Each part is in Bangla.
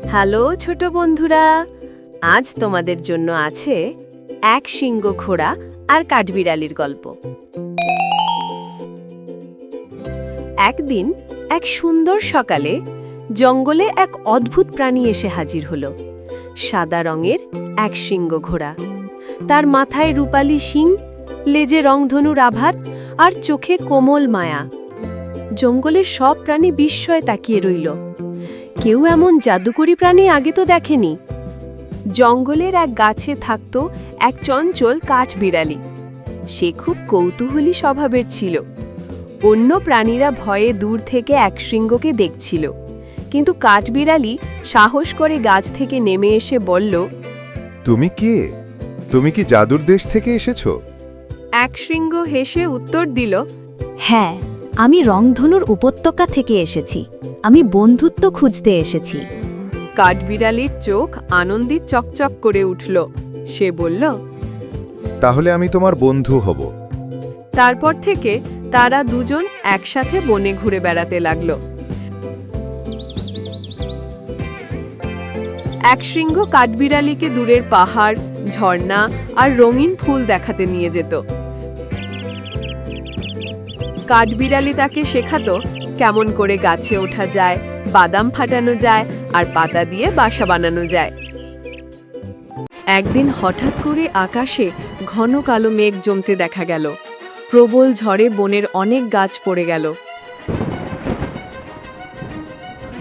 হ্যালো, ছোট বন্ধুরা। আজ তোমাদের জন্য আছে এক সিংহ ঘোড়া আর কাঠবিড়ালির গল্প। একদিন এক সুন্দর সকালে জঙ্গলে এক অদ্ভুত প্রাণী এসে হাজির হলো। সাদা রঙের এক সিংহ ঘোড়া তার মাথায় রূপালী শিং, লেজে রংধনুর আভার আর চোখে কোমল মায়া। জঙ্গলের সব প্রাণী বিস্ময়ে তাকিয়ে রইল। কেউ এমন জাদুকরি প্রাণী আগে তো দেখেনি। জঙ্গলের এক গাছে থাকত এক চঞ্চল কাঠ বিড়ালি। সে খুব কৌতূহলী স্বভাবের ছিল। অন্য প্রাণীরা ভয়ে দূর থেকে এক শৃঙ্গকে দেখছিল। কিন্তু কাঠবিড়ালি সাহস করে গাছ থেকে নেমে এসে বলল তুমি কে? তুমি কি জাদুর দেশ থেকে এসেছ? এক শৃঙ্গ হেসে উত্তর দিল হ্যাঁ আমি রংধনুর উপত্যকা থেকে এসেছি। আমি বন্ধুত্ব খুঁজতে এসেছি। কাঠবিড়ালির চোখ আনন্দিত চকচক করে উঠল। সে বলল তাহলে আমি তোমার বন্ধু হব। তারপর থেকে তারা দুজন একসাথে বনে ঘুরে বেড়াতে লাগল। এক শৃঙ্গ কাঠবিড়ালিকে দূরের পাহাড় ঝর্ণা আর রঙিন ফুল দেখাতে নিয়ে যেত। কাঠবিড়ালি তাকে শেখাতো কেমন করে গাছে ওঠা যায়, বাদাম ফাটানো যায় আর পাতা দিয়ে বাসা বানানো যায়। একদিন হঠাৎ করে আকাশে ঘন কালো মেঘ জমতে দেখা গেল। প্রবল ঝড়ে বনের অনেক গাছ পড়ে গেল।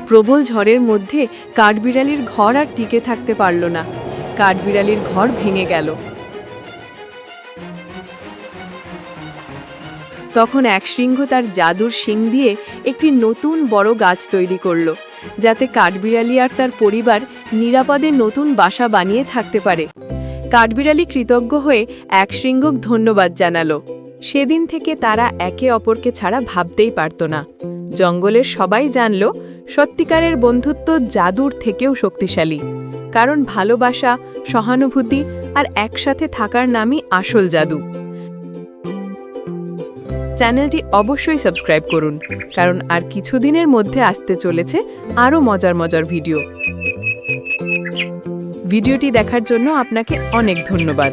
প্রবল ঝড়ের মধ্যে কাঠবিড়ালির ঘর আর টিকে থাকতে পারল না। কাঠবিড়ালির ঘর ভেঙে গেল। তখন এক সিংহ তার জাদুর শিং দিয়ে একটি নতুন বড় গাছ তৈরি করল, যাতে কাঠবিড়ালি আর তার পরিবার নিরাপদে নতুন বাসা বানিয়ে থাকতে পারে। কাঠবিড়ালি কৃতজ্ঞ হয়ে এক শৃঙ্গক ধন্যবাদ জানালো। সেদিন থেকে তারা একে অপরকে ছাড়া ভাবতেই পারত না। জঙ্গলের সবাই জানল, সত্যিকারের বন্ধুত্ব জাদুর থেকেও শক্তিশালী। কারণ ভালোবাসা, সহানুভূতি আর একসাথে থাকার নামই আসল জাদু। চ্যানেলটি অবশ্যই সাবস্ক্রাইব করুন, কারণ আর কিছুদিনের মধ্যে আসতে চলেছে আরও মজার মজার ভিডিও। ভিডিওটি দেখার জন্য আপনাকে অনেক ধন্যবাদ।